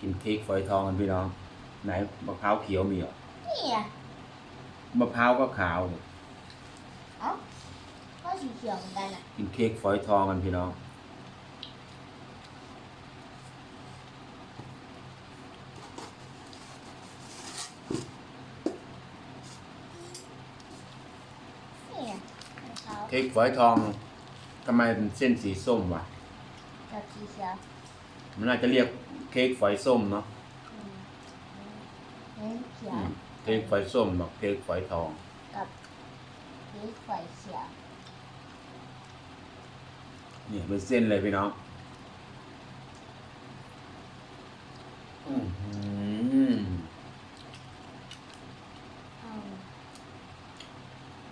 กินเค้กฝอยทองกันพี่น้อง ไหนมะพร้าวเขียวมีเหรอนี่ไงมะพร้าวก็ขาวเอ้าก็สีเขียวเหมือนกันอะกินเค้กฝอยทองกันพี่น้อง นี่ไงของเขาเค้กฝอยทองทำไมเป็นเส้นสีส้มวะกับสีเขียว มันน่าจะเรียกเค้กฝอยส้มเนาะอืมอืมเขียอืวมเค้กฝอยส้มกับเค้กฝอยทอง กับสีไฟเขียวเนี่ยเป็นเส้นเลยพี่น้องอื้อหืออืม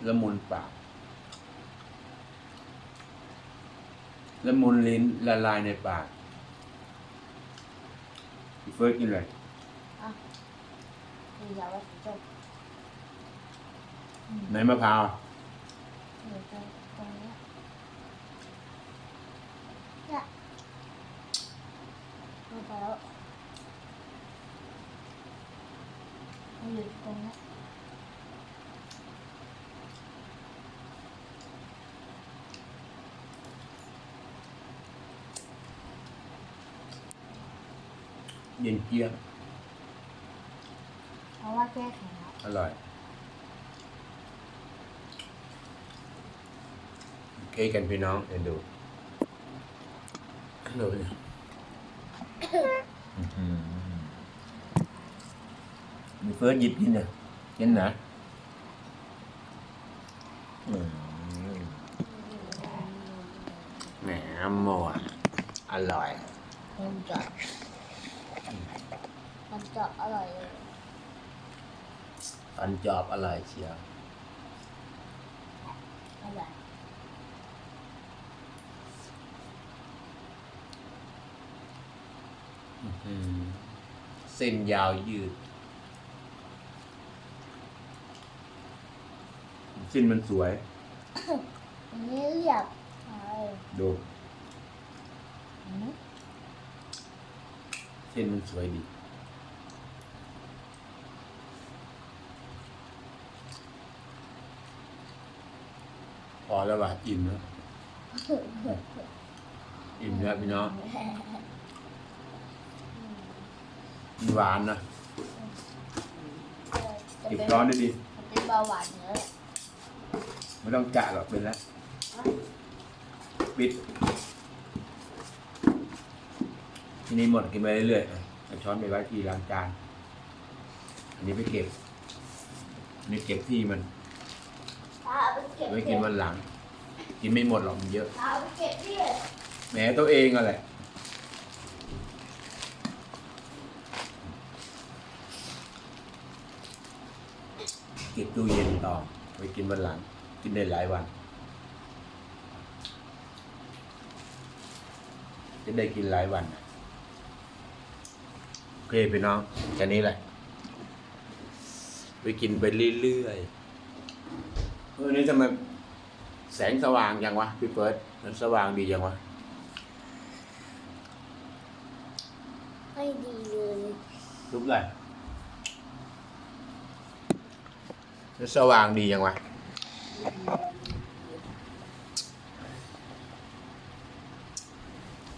ละมุนปากละมุนลิ้นละลายในปาก พี่เฟิร์สกินอะไรสีเขียวกับสีส้มอืม ในมะพร้าว อยู่ตรงตรง เนี้ยเนี่ยลงไปแล้วมันอยู่ตรงเนี้ยเย็นเกี๊ยบเพราะว่าแก้แข็งแล้วอร่อยเค้กกันพี่น้องเดี๋ยวดูดูเนี่ยอื้อหือมีเฟิร์สหยิบกินเนี่ยกินนะอืมแหมหมดอร่อยมันจะ มันจะอร่อยเลยอันจอบอร่อยเชียว อร่อยอื้อหือเส้นยาวยืด เส้นมันสวย อันนี้เรียบใช่ดูอืมเส้นมันสวยดี อแล้วว่ะอิ่มแล้วอิ่มแล้วพี่น้องมันหวานนะจะติดเป็นร้อนด้วยดิจะเป็นเบาหวานเนื้อไม่ต้องกะหรอกเป็นแล้วปิดทีนี้หมดกินไปเรื่อยๆอะเอาช้อนไปไว้ที่ล้างจาน อันนี้ไปเก็บอันนี้เก็บที่มันเอา ไปเก็บไว้กินวันหลัง กินไม่หมดหรอกมันเยอะ เอาไปเก็บที่แหมตัวเองอะแหละเก็บตู้เย็นต่อไว้กินวันหลัง กินได้หลายวัน จะได้กินหลายวันน่ะโอเคพี่น้องแค่นี้แหละ ไปกินไปเรื่อยๆ เออนี่ทำไมแสงสว่างยังวะพี่เฟิร์สมันสว่างดียังวะไม่ดีเลยรูปอะไรมันสว่างดียังวะ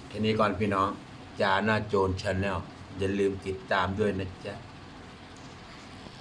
แค่นี้ก่อนพี่น้องจาหน้าโจรชาแนลอย่าลืมติดตามด้วยนะจ๊ะ